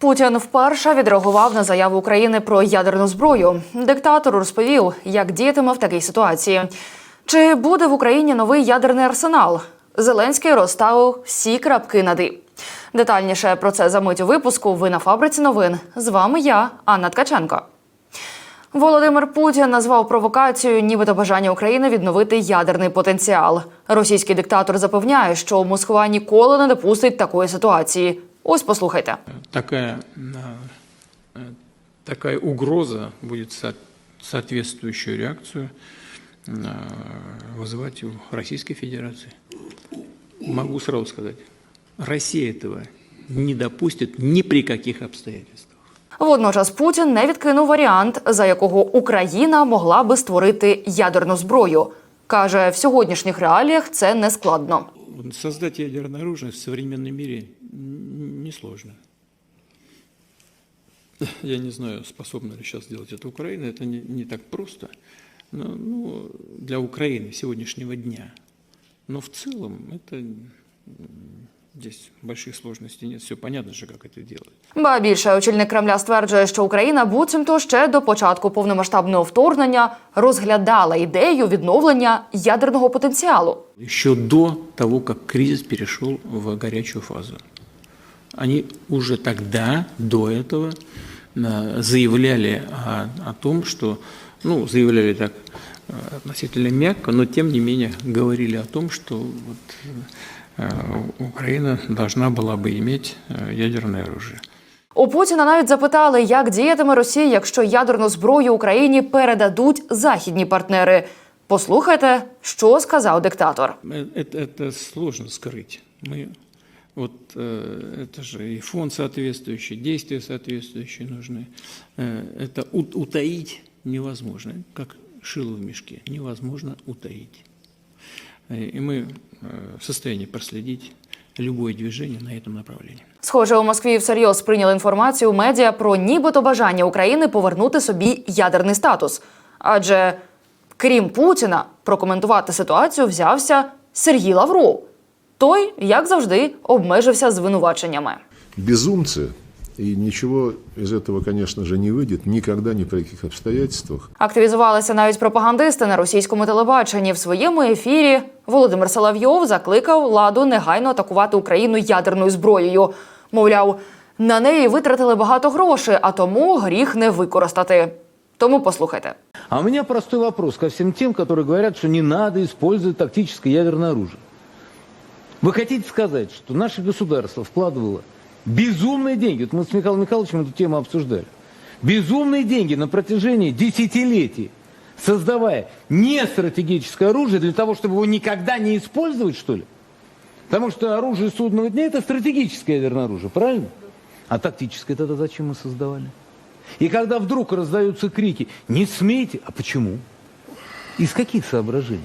Путін вперше відреагував на заяву України про ядерну зброю. Диктатор розповів, як діятиме в такій ситуації. Чи буде в Україні новий ядерний арсенал? Зеленський розставив всі крапки над «і». Детальніше про це за мить у випуску. Ви на фабриці новин. З вами я, Анна Ткаченко. Володимир Путін назвав провокацією, нібито бажання України відновити ядерний потенціал. Російський диктатор запевняє, що Москва ніколи не допустить такої ситуації. Ось послухайте. такая, а, э, такая угроза будет со- соответствующую реакцию а, вызывать у Российской Федерации. Могу сразу сказать, Россия этого не допустит ни при каких обстоятельствах. Водночас Путін не відкинув варіант, за якого Україна могла би створити ядерну зброю. каже, в сьогоднішніх реаліях це не складно. Создать ядерное оружие в современном мире н- несложно. Я не знаю, способна ли сейчас сделать это Украина. Это не, не так просто. Но, ну, для Украины сегодняшнего дня. Но в целом это м, здесь больших сложностей нет. Все понятно же, как это делать. Ба більше очільник Кремля стверджує, що Україна буцімто ще до початку повномасштабного вторгнення розглядала ідею відновлення ядерного потенціалу. Еще до того, как кризис перешел в горячую фазу. Они уже тогда, до этого, э, заявляли о, о том, что, ну, заявляли так э, относительно мягко, но тем не менее говорили о том, что вот, э, Украина должна была бы иметь э, ядерное оружие. У Путіна навіть запитали, як діятиме Росія, якщо ядерну зброю Україні передадуть західні партнери. Послухайте, що сказав диктатор. Э, Это, это сложно скрыть. Мы, вот э, это же и фонд соответствующий, действия соответствующие нужны. Э, это у- утаить невозможно, как шило в мешке, невозможно утаить. Э, И мы э, в состоянии проследить любое движение на этом направлении. Схоже, у Москві всерйоз прийняли інформацію медіа про нібито бажання України повернути собі ядерний статус. Адже крім Путіна, прокоментувати ситуацію взявся Сергій Лавров. Той, як завжди, обмежився звинуваченнями. безумцы, и ничего из этого, конечно же, не выйдет никогда, ни при каких обстоятельствах. Активізувалися навіть пропагандисти на російському телебаченні. В своєму ефірі Володимир Соловйов закликав ладу негайно атакувати Україну ядерною зброєю. Мовляв, на неї витратили багато грошей, а тому гріх не використати. Тому послухайте. А у меня простой вопрос ко всем тем, которые говорят, что не надо использовать тактическое ядерное оружие. Вы хотите сказать, что наше государство вкладывало безумные деньги, вот мы с Михаилом Михайловичем эту тему обсуждали, безумные деньги на протяжении десятилетий, создавая не стратегическое оружие для того, чтобы его никогда не использовать, что ли? Потому что оружие судного дня – это стратегическое ядерное оружие, правильно? А тактическое тогда зачем мы создавали? И когда вдруг раздаются крики «Не смейте!» А почему? Из каких соображений?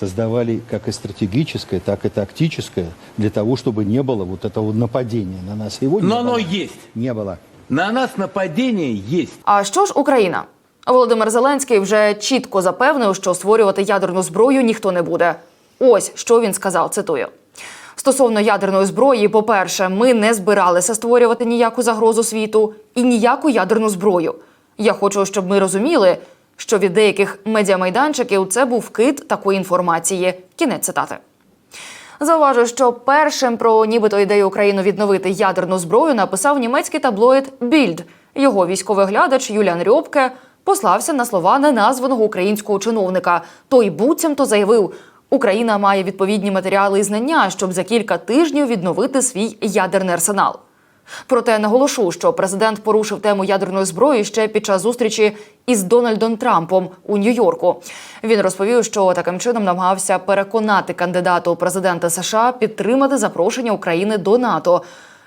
создавали как и стратегическое, так и тактическое, для того, чтобы не было вот этого нападения на нас. Его не Но оно было. есть. Не было. На нас нападение есть. А що ж Україна? Володимир Зеленський вже чітко запевнив, що створювати ядерну зброю ніхто не буде. Ось що він сказав. Цитую. Стосовно ядерної зброї, по-перше, ми не збиралися створювати ніяку загрозу світу і ніяку ядерну зброю. Я хочу, щоб ми розуміли, що від деяких медіамайданчиків це був вкид такої інформації. Кінець цитати. Зауважу, що першим про нібито ідею України відновити ядерну зброю написав німецький таблоїд Більд. Його військовий глядач Юліан Рьопке послався на слова неназваного українського чиновника. Той буцімто заявив, Україна має відповідні матеріали і знання, щоб за кілька тижнів відновити свій ядерний арсенал. Проте наголошу, що президент порушив тему ядерної зброї ще під час зустрічі із Дональдом Трампом у Нью-Йорку. Він розповів, що таким чином намагався переконати кандидата у президенти США підтримати запрошення України до НАТО.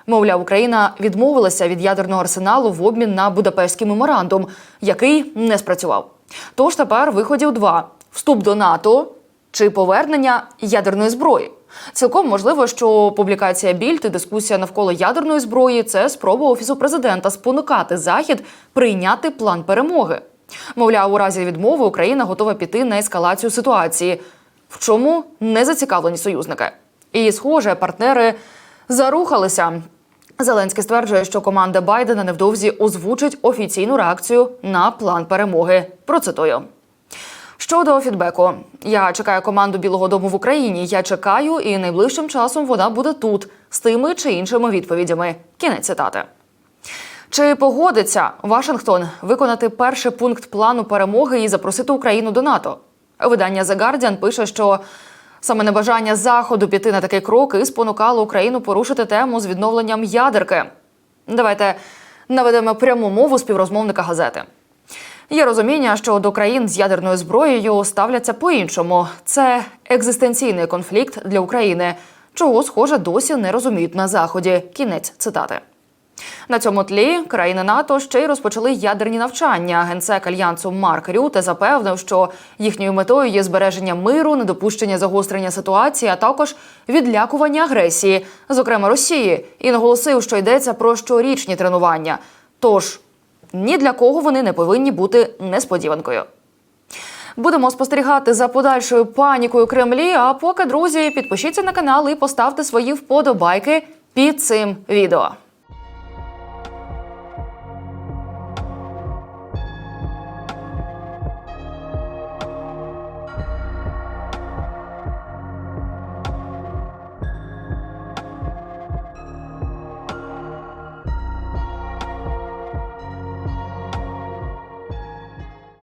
Мовляв, Україна відмовилася від ядерного арсеналу в обмін на Будапештський меморандум, який не спрацював. Тож тепер виходів два: вступ до НАТО чи повернення ядерної зброї. Цілком можливо, що публікація Більд і дискусія навколо ядерної зброї це спроба офісу президента спонукати захід прийняти план перемоги. Мовляв, у разі відмови Україна готова піти на ескалацію ситуації, в чому не зацікавлені союзники. І, схоже, партнери зарухалися. Зеленський стверджує, що команда Байдена невдовзі озвучить офіційну реакцію на план перемоги. Процитую. Щодо фідбеку, я чекаю команду Білого Дому в Україні. Я чекаю, і найближчим часом вона буде тут з тими чи іншими відповідями. Кінець цитати. Чи погодиться Вашингтон виконати перший пункт плану перемоги і запросити Україну до НАТО? Видання The Guardian пише, що саме небажання заходу піти на такий крок і спонукало Україну порушити тему з відновленням ядерки. Давайте наведемо пряму мову співрозмовника газети. Є розуміння, що до країн з ядерною зброєю ставляться по-іншому. Це екзистенційний конфлікт для України, чого, схоже, досі не розуміють на заході. Кінець цитати. На цьому тлі країни НАТО ще й розпочали ядерні навчання. Генсек альянсу Марк Рюте запевнив, що їхньою метою є збереження миру, недопущення загострення ситуації, а також відлякування агресії, зокрема Росії, і наголосив, що йдеться про щорічні тренування. Тож ні для кого вони не повинні бути несподіванкою. Будемо спостерігати за подальшою панікою Кремлі. А поки друзі, підпишіться на канал і поставте свої вподобайки під цим відео.